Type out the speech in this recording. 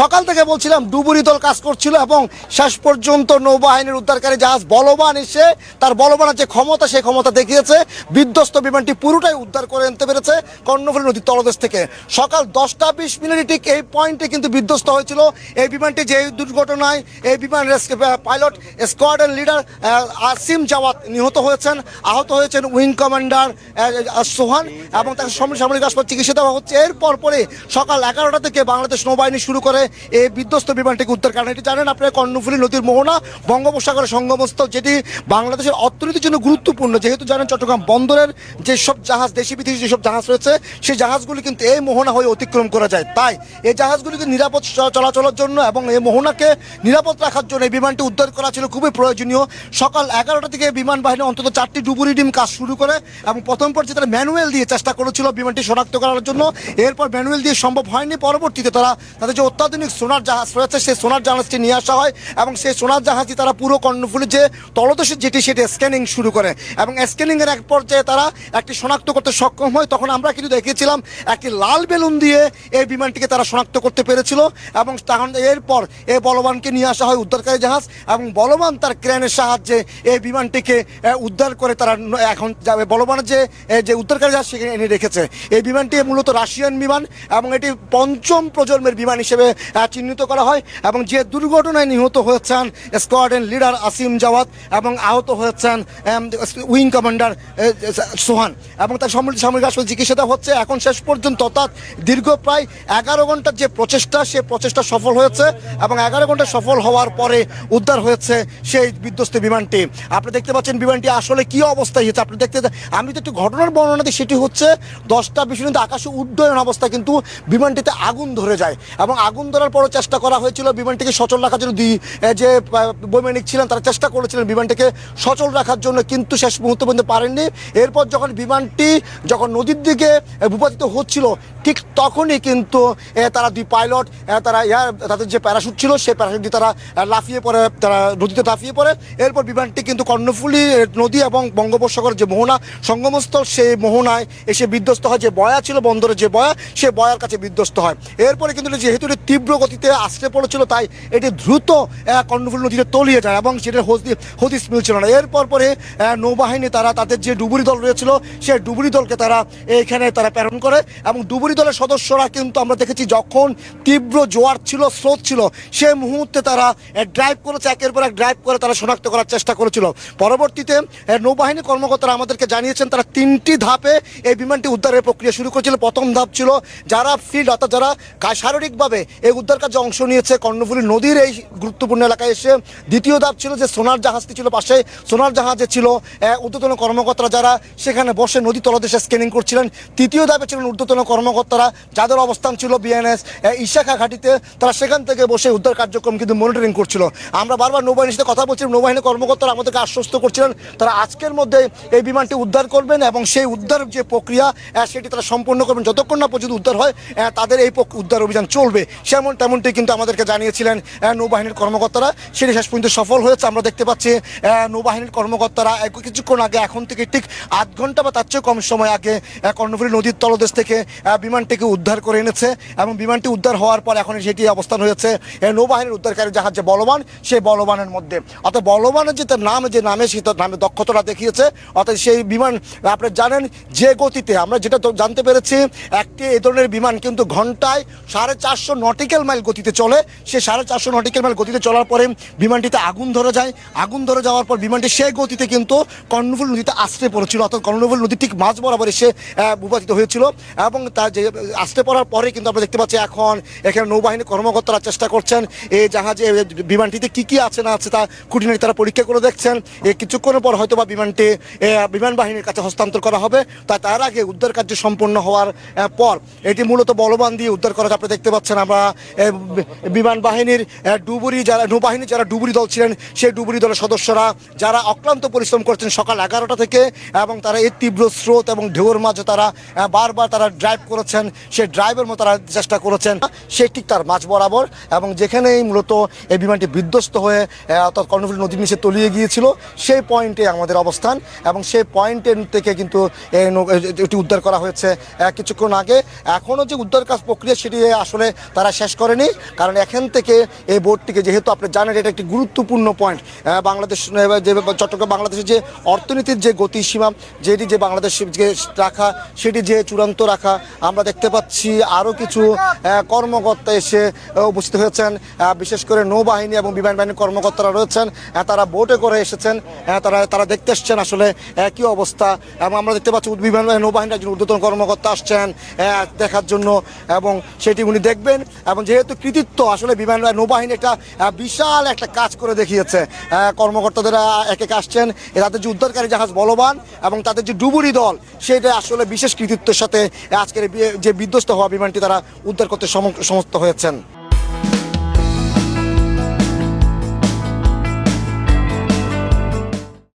সকাল থেকে বলছিলাম, ডুবুরি দল কাজ করছিল এবং শেষ পর্যন্ত নৌবাহিনীর উদ্ধারকারী জাহাজ বলবান এসে তার বলবানের যে ক্ষমতা, সেই ক্ষমতা দেখিয়েছে। বিধ্বস্ত বিমানটি পুরোটাই উদ্ধার করে আনতে পেরেছে কর্ণফুলী নদীর তলদেশ থেকে। সকাল দশটা বিশ মিনিটে ঠিক এই পয়েন্টে কিন্তু বিধ্বস্ত হয়েছিল। এই বিমানটি যে দুর্ঘটনায় এই বিমান পাইলট, স্কোয়াডের লিডার আসিম জাওয়াত নিহত হয়েছেন। আহত হয়েছেন উইং কমান্ডার সোহান এবং তাকে সামরিক হাসপাতাল চিকিৎসা দেওয়া হচ্ছে। এরপর পরে সকাল এগারোটা থেকে বাংলাদেশ নৌবাহিনী শুরু করে এই বিধ্বস্ত বিমানটিকে উদ্ধার কারণ এটি জানেন আপনারা কর্ণফুলী নদীর মোহনা, বঙ্গোপসাগরের সঙ্গমস্থল, যেটি বাংলাদেশের অর্থনীতির জন্য গুরুত্বপূর্ণ। যেহেতু জানেন চট্টগ্রাম বন্দরের যেসব জাহাজ, দেশি বিদেশি যেসব জাহাজ রয়েছে, সেই জাহাজগুলি কিন্তু এই মোহনা হয়ে অতিক্রম করা যায়। তাই এই জাহাজগুলিকে নিরাপদ চলাচলের জন্য এবং এই মোহনাকে নিরাপদ রাখার জন্য এই বিমানটি উদ্ধার করা ছিল খুবই প্রয়োজনীয়। সকাল এগারোটা থেকে বিমান বাহিনী অন্তত চারটি ডুবুরি ডিম কাজ শুরু করে এবং প্রথম পর্যায়ে তারা ম্যানুয়াল দিয়ে চেষ্টা করেছিল বিমানটি শনাক্ত করার জন্য। এরপর ম্যানুয়াল দিয়ে সম্ভব হয়নি। পরবর্তীতে তারা তাদের যে অত্যাধুনিক সোনার জাহাজ রয়েছে, সেই সোনার জাহাজটি নিয়ে আসা হয় এবং সেই সোনার জাহাজটি তারা পুরো কর্ণফুলির যে তলদেশের যেটি, সেটি স্ক্যানিং শুরু করে। এবং স্ক্যানিং এর এক পর্যায়ে তারা একটি শনাক্ত করতে সক্ষম হয়। তখন আমরা কিন্তু দেখিয়েছিলাম, একটি লাল বেলুন দিয়ে এই বিমানটিকে তারা শনাক্ত করতে পেরেছিল এবং তখন এরপর এই বলবানকে নিয়ে আসা হয় উদ্ধারকারী জাহাজ এবং বলবান তার ক্রেনের সাহায্যে এই বিমানটিকে উদ্ধার করে তারা এখন যাবে। বলবানের যে যে উদ্ধারকারী জাহাজ, সেখানে এনে রেখেছে। এই বিমানটি মূলত রাশিয়ান বিমান এবং এটি পঞ্চম প্রজন্মের বিমান হিসেবে চিহ্নিত করা হয় এবং যে দুর্ঘটনায় নিহত হয়েছেন স্কোয়াডেন লিডার আসিম জাওয়াত এবং আহত হয়েছেন উইং কমান্ডার সোহান। এবং তার সামরিক সামরিক হাসপাতালে চিকিৎসা দেওয়া হচ্ছে। এখন শেষ পর্যন্ত অর্থাৎ দীর্ঘ প্রায় এগারো ঘণ্টার যে প্রচেষ্টা, সে প্রচেষ্টা সফল হয়েছে এবং এগারো ঘণ্টা সফল হওয়ার পরে উদ্ধার হয়েছে সেই বিধ্বস্ত বিমানটি। আপনি দেখতে পাচ্ছেন বিমানটি আসলে কি অবস্থায় হয়েছে। আপনি দেখতে আমি তো একটু ঘটনার বর্ণনা দিই। সেটি হচ্ছে দশটা মিনিট আকাশে উড্ডয়ন অবস্থা কিন্তু বিমানটিতে আগুন ধরে যায় এবং আগুন ধরার পরও চেষ্টা করা হয়েছিল। বিমানটিকে সচল রাখার জন্য দুই যে বৈমানিক ছিলেন, তারা চেষ্টা করেছিলেন বিমানটিকে সচল রাখার জন্য, কিন্তু শেষ মুহূর্ত পর্যন্ত পারেননি। এরপর যখন বিমানটি, যখন নদীর দিকে ভূপাতিত হচ্ছিল, ঠিক তখনই কিন্তু তারা দুই পাইলট তারা এয়ার তাদের যে প্যারাশুট ছিল, সেই প্যারাশুট দিয়ে তারা লাফিয়ে পড়ে, তারা নদীতে লাফিয়ে পড়ে। এরপর বিমানটি কিন্তু কর্ণফুলী নদী এবং বঙ্গোপসাগর যে মোহনা, সঙ্গমস্থল, সেই মোহনায় এসে বিধ্বস্ত হয়। যে বয়া ছিল বন্দরের যে বয়া, সে বয়ার কাছে বিধ্বস্ত হয়। এরপরে কিন্তু যেহেতু তীব্র গতিতে আসতে পড়েছিল, তাই এটি দ্রুত কর্ণফুলী নদীতে তলিয়ে যায় এবং সেটার হদি- হদিস মিলছিল না। এরপর পরে নৌবাহিনী তারা তাদের যে ডুবুরি দল রয়েছিল, সেই ডুবুরি দলকে তারা এইখানে তারা প্রেরণ করে এবং ডুবুরি দলের সদস্যরা কিন্তু আমরা দেখেছি যখন তীব্র জোয়ার ছিল, স্রোত ছিল, সে মুহূর্তে তারা ড্রাইভ করেছে, একের পর এক ড্রাইভ করে তারা শনাক্ত করার চেষ্টা করেছিল। পরবর্তীতে নৌবাহিনী কর্মকর্তারা আমাদেরকে জানিয়েছেন, তারা তিনটি ধাপে এই বিমানটি উদ্ধারের প্রক্রিয়া শুরু করেছিল। প্রথম ধাপ ছিল যারা ফিল্ড অর্থাৎ যারা শারীরিকভাবে এই উদ্ধার কার্যে অংশ নিয়েছে কর্ণফুলী নদীর এই গুরুত্বপূর্ণ এলাকায় এসে। দ্বিতীয় ধাপ ছিল যে সোনার জাহাজটি ছিল পাশে। সোনার জাহাজে ছিল ঊর্ধ্বতন কর্মকর্তারা যারা সেখানে বসে নদী তলদেশে স্ক্যানিং করছিলেন। তৃতীয় ধাপে ছিলেন ঊর্ধ্বতন কর্মকর্তারা, যাদের অবস্থান ছিল বিএনএস ইশাখা ঘাটিতে। তারা সেখান থেকে বসে উদ্ধার কার্যক্রম কিন্তু মনিটরিং করছিল। আমরা বারবার নৌবাহিনীর সাথে কথা বলছিলাম নৌবাহিনী কর্মকর্তারা আমাদেরকে আশ্বস্ত করছিলেন, তারা আজকের মধ্যে এই বিমানটি উদ্ধার করবেন এবং সেই উদ্ধার যে প্রক্রিয়া সেটি তারা সম্পন্ন করবেন। যতক্ষণ না পর্যন্ত উদ্ধার হয় তাদের এই উদ্ধার অভিযান চলবে। সেমন তেমনটি কিন্তু আমাদেরকে জানিয়েছিলেন নৌবাহিনীর কর্মকর্তারা। সেটি শেষ পর্যন্ত সফল হয়েছে, আমরা দেখতে পাচ্ছি নৌবাহিনীর কর্মকর্তারা কিছুক্ষণ আগে, এখন থেকে ঠিক আধ ঘণ্টা বা তার চেয়ে কম সময় আগে কর্ণফুলী নদীর তলদেশ থেকে বিমানটিকে উদ্ধার করে এনেছে এবং বিমানটি উদ্ধার হওয়ার পর এখন সেটি অবস্থান হয়েছে নৌবাহিনীর উদ্ধারকারী জাহাজ যে বলবান। সেই বলবানের মধ্যে, অর্থাৎ বলবানের যে তার নাম, যে নামে সে তার নামে দক্ষতাটা দেখিয়েছে, অর্থাৎ সেই বিমান, আপনি জানেন যে গতিতে, আমরা যেটা জানতে পেরেছি, একটি এ ধরনের বিমান কিন্তু ঘন্টায় সাড়ে চারশো নটিক্যাল মাইল গতিতে চলে। সে সাড়ে চারশো নটিক্যাল মাইল গতিতে চলার পরে বিমানটিতে আগুন ধরে যায়। আগুন ধরে যাওয়ার পর বিমানটি সেই গতিতে কিন্তু কর্ণফুল নদীতে আশ্রে পড়েছিল। অর্থাৎ কর্ণফুল নদী ঠিক মাঝ বরাবর এসে ভূপাতিত হয়েছিল এবং তার যে আশ্রে পড়ার পরে কিন্তু আমরা দেখতে পাচ্ছি এখন এখানে নৌবাহিনী কর্মকর্তারা চেষ্টা করছেন এই জাহাজে বিমানটিতে কি কি আছে না আছে তা খুঁটিনাটি তারা পরীক্ষা করে দেখছেন। এই কিছুক্ষণের পর হয়তো বা বিমানটি বিমান বাহিনীর কাছে হস্তান্তর করা হবে। তা তার আগে উদ্ধার কার্য সম্পন্ন হওয়ার পর এটি মূলত বলবান দিয়ে উদ্ধার করা আপনি দেখতে পাচ্ছেন আমরা এ, বিমান বাহিনীর ডুবুরি যারা নৌবাহিনী যারা ডুবুরি দল ছিলেন, সেই ডুবুরি দলের সদস্যরা যারা অক্লান্ত পরিশ্রম করছেন সকাল এগারোটা থেকে এবং তারা এই তীব্র স্রোত এবং ঢেউর মাঝে তারা বারবার তারা ড্রাইভ করেছেন, সেই ড্রাইভের মতো তারা চেষ্টা করেছেন, সে ঠিক তার মাঝ বরাবর এবং যেখানেই মূলত এই বিমানটি বিধ্বস্ত হয়ে অর্থাৎ কর্ণফুলী নদীর নিচে তলিয়ে গিয়েছিল, সেই পয়েন্টে আমাদের অবস্থান এবং সেই পয়েন্টের থেকে কিন্তু এটি উদ্ধার করা হয়েছে কিছুক্ষণ আগে। এখনও যে উদ্ধার কাজ প্রক্রিয়া সেটি আসলে তারা শেষ করেনি, কারণ এখান থেকে এই বোর্ডটিকে যেহেতু আপনি জানেন, এটা একটি গুরুত্বপূর্ণ পয়েন্ট বাংলাদেশ যে চট্টগ্রাম বাংলাদেশের যে অর্থনীতির যে গতিসীমা, যেটি যে বাংলাদেশ রাখা, সেটি যে চূড়ান্ত রাখা, আমরা দেখতে পাচ্ছি আরও কিছু কর্মকর্তা এসে উপস্থিত হয়েছেন বিশেষ করে নৌবাহিনী এবং বিমান বাহিনীর কর্মকর্তারা রয়েছেন তারা বোটে করে এসেছেন তারা তারা দেখতে এসছেন আসলে কি অবস্থা, এবং আমরা দেখতে পাচ্ছি বিমান বাহিনী নৌবাহিনীর একজন ঊর্ধ্বতন কর্মকর্তা আসছেন দেখার জন্য, এবং সেটি উনি দেখবেন এবং যেহেতু কৃতিত্ব আসলে বিমান নৌবাহিনী একটা বিশাল একটা কাজ করে দেখিয়েছে। কর্মকর্তাদের এক এক আসছেন। তাদের যে উদ্ধারকারী জাহাজ বলবান এবং তাদের যে ডুবুরি দল, সেটা আসলে বিশেষ কৃতিত্বের সাথে আজকের যে বিধ্বস্ত হওয়া বিমানটি তারা উদ্ধার করতে সমস্ত হয়েছেন।